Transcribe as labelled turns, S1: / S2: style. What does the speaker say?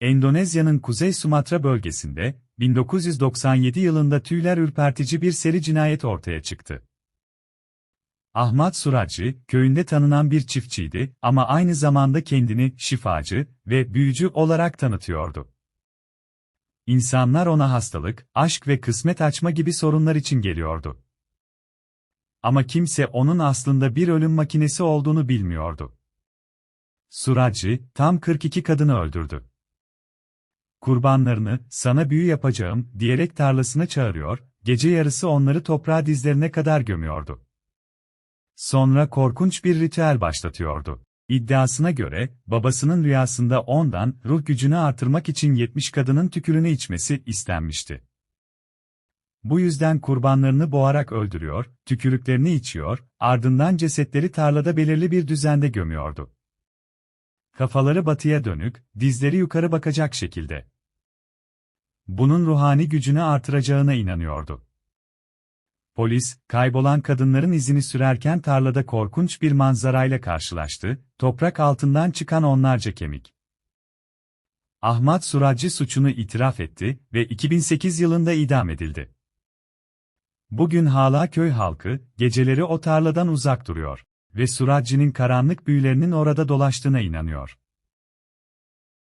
S1: Endonezya'nın Kuzey Sumatra bölgesinde, 1997 yılında tüyler ürpertici bir seri cinayet ortaya çıktı. Ahmet Suracı, köyünde tanınan bir çiftçiydi ama aynı zamanda kendini şifacı ve büyücü olarak tanıtıyordu. İnsanlar ona hastalık, aşk ve kısmet açma gibi sorunlar için geliyordu. Ama kimse onun aslında bir ölüm makinesi olduğunu bilmiyordu. Suracı, tam 42 kadını öldürdü. Kurbanlarını, sana büyü yapacağım, diyerek tarlasına çağırıyor, gece yarısı onları toprağa dizlerine kadar gömüyordu. Sonra korkunç bir ritüel başlatıyordu. İddiasına göre, babasının rüyasında ondan, ruh gücünü artırmak için 70 kadının tükürünü içmesi istenmişti. Bu yüzden kurbanlarını boğarak öldürüyor, tükürüklerini içiyor, ardından cesetleri tarlada belirli bir düzende gömüyordu. Kafaları batıya dönük, dizleri yukarı bakacak şekilde. Bunun ruhani gücünü artıracağına inanıyordu. Polis, kaybolan kadınların izini sürerken tarlada korkunç bir manzarayla karşılaştı, toprak altından çıkan onlarca kemik. Ahmet Suracı suçunu itiraf etti ve 2008 yılında idam edildi. Bugün hala köy halkı, geceleri o tarladan uzak duruyor ve Suracı'nın karanlık büyülerinin orada dolaştığına inanıyor.